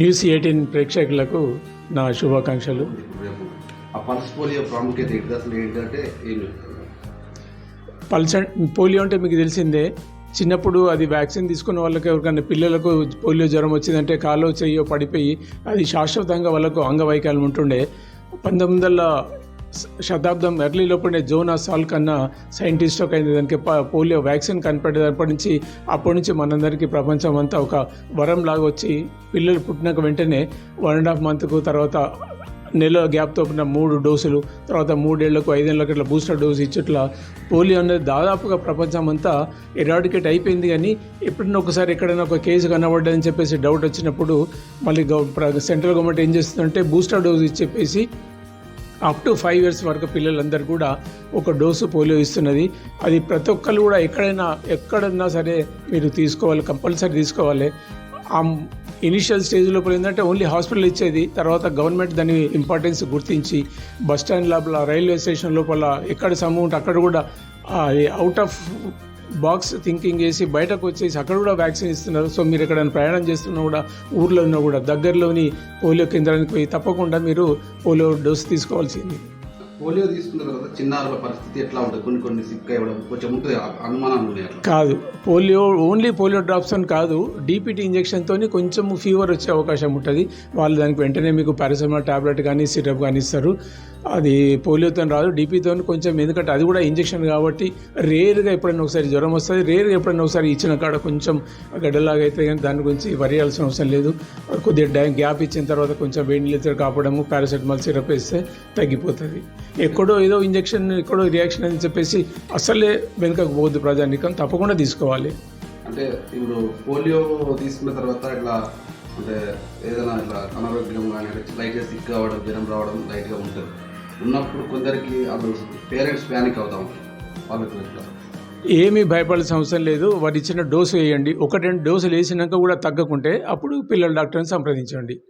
News eighteen ప్రేక్షకులకు నా శుభాకాంక్షలు. పల్స్ పోలియో ప్రాముఖ్యత ఏంటి? అసలు ఏంటంటే ఏం చెప్తారు? పల్స్ పోలియో అంటే మీకు తెలిసిందే చిన్నప్పుడు అది వ్యాక్సిన్ తీసుకున్న వాళ్ళకి ఎవరికైనా పిల్లలకు పోలియో జ్వరం వచ్చిందంటే కాలో చెయ్యో పడిపోయి అది శాశ్వతంగా వాళ్ళకు అంగవైకల్యం ఉంటుండే. పంతొమ్మిది వందల శతాబ్దం ఎర్లీ లోపలనే జోనా సాల్ కన్నా సైంటిస్ట్ ఒక దానికి పోలియో వ్యాక్సిన్ కనిపెట్టేటప్పటి నుంచి అప్పటి నుంచి మనందరికీ ప్రపంచం అంతా ఒక వరం లాగా వచ్చి పిల్లలు పుట్టినాక వెంటనే వన్ అండ్ హాఫ్ మంత్కు తర్వాత నెల గ్యాప్తో ఉన్న మూడు డోసులు తర్వాత మూడేళ్ళకు ఐదేళ్ళకు ఇట్లా బూస్టర్ డోసు ఇచ్చట్లా పోలియో అనేది దాదాపుగా ప్రపంచం అంతా ఎరాడికేట్ అయిపోయింది. కానీ ఎప్పుడైనా ఒకసారి ఎక్కడైనా ఒక కేసు కనబడ్డదని చెప్పేసి డౌట్ వచ్చినప్పుడు మళ్ళీ గవ సెంట్రల్ గవర్నమెంట్ ఏం చేస్తుందంటే బూస్టర్ డోసు ఇచ్చి చెప్పేసి అప్ టు ఫైవ్ ఇయర్స్ వరకు పిల్లలందరూ కూడా ఒక డోసు పోలియో ఇస్తున్నది. అది ప్రతి ఒక్కరు కూడా ఎక్కడైనా ఎక్కడన్నా సరే మీరు తీసుకోవాలి కంపల్సరీ తీసుకోవాలి. ఆ ఇనిషియల్ స్టేజ్ లోపల ఏంటంటే ఓన్లీ హాస్పిటల్ ఇచ్చేది. తర్వాత గవర్నమెంట్ దాని ఇంపార్టెన్స్ గుర్తించి బస్ స్టాండ్ లోపల రైల్వే స్టేషన్ లోపల ఎక్కడ సమూహం ఉంటే అక్కడ కూడా అవుట్ ఆఫ్ బాక్స్ థింకింగ్ చేసి బయటకు వచ్చేసి అక్కడ కూడా వ్యాక్సిన్ ఇస్తున్నారు. సో మీరు ఎక్కడైనా ప్రయాణం చేస్తున్నా కూడా ఊర్లో ఉన్నా కూడా దగ్గరలోని పోలియో కేంద్రానికి పోయి తప్పకుండా మీరు పోలియో డోస్ తీసుకోవాల్సింది. పోలియో తీసుకున్న తర్వాత చిన్నారుల పరిస్థితి ఎట్లా ఉంటుంది? కొన్ని కొన్ని సిక్ అవ్వడం కొంచెం ఉంటుంది. అనుమానాలు ఉన్నాయి కాదు. పోలియో ఓన్లీ పోలియో డ్రాప్స్ అని కాదు. డీపీటీ ఇంజెక్షన్తో కొంచెం ఫీవర్ వచ్చే అవకాశం ఉంటుంది. వాళ్ళు దానికి వెంటనే మీకు పారాసెటమాల్ టాబ్లెట్ కానీ సిరప్ కానీ ఇస్తారు. అది పోలియోతో రాదు డీపీతో కొంచెం ఎందుకంటే అది కూడా ఇంజెక్షన్ కాబట్టి రేర్గా ఎప్పుడైనా ఒకసారి జ్వరం వస్తుంది రేర్గా ఎప్పుడైనా ఒకసారి ఇచ్చిన కాడ కొంచెం గడ్డలాగా అయితే కానీ దాని గురించి వరియాల్సిన అవసరం లేదు. కొద్దిగా డై గ్యాప్ ఇచ్చిన తర్వాత కొంచెం వేడి నీళ్ళతో కాపడము పారాసెటమాల్ సిరప్ వేస్తే తగ్గిపోతుంది. ఎక్కడో ఏదో ఇంజెక్షన్ ఎక్కడో రియాక్షన్ అని చెప్పేసి అసలే వెనుకకు పోద్దు ప్రజానికం తప్పకుండా తీసుకోవాలి. అంటే ఇప్పుడు పోలియో తీసుకున్న తర్వాత ఇట్లా అంటే ఏదైనా ఇట్లా అనారోగ్యం కానీ లైట్గా సిక్ కావడం జ్వరం రావడం లైట్గా ఉంటుంది. ఉన్నప్పుడు కొందరికి అప్పుడు పేరెంట్స్ ప్యానిక్ అవుతా ఉంటారు వాళ్ళకి ఏమీ భయపడాల్సిన అవసరం లేదు. వారు ఇచ్చిన డోసు వేయండి. ఒకటి రెండు డోసులు వేసినాక కూడా తగ్గకుంటే అప్పుడు పిల్లల డాక్టర్ని సంప్రదించండి.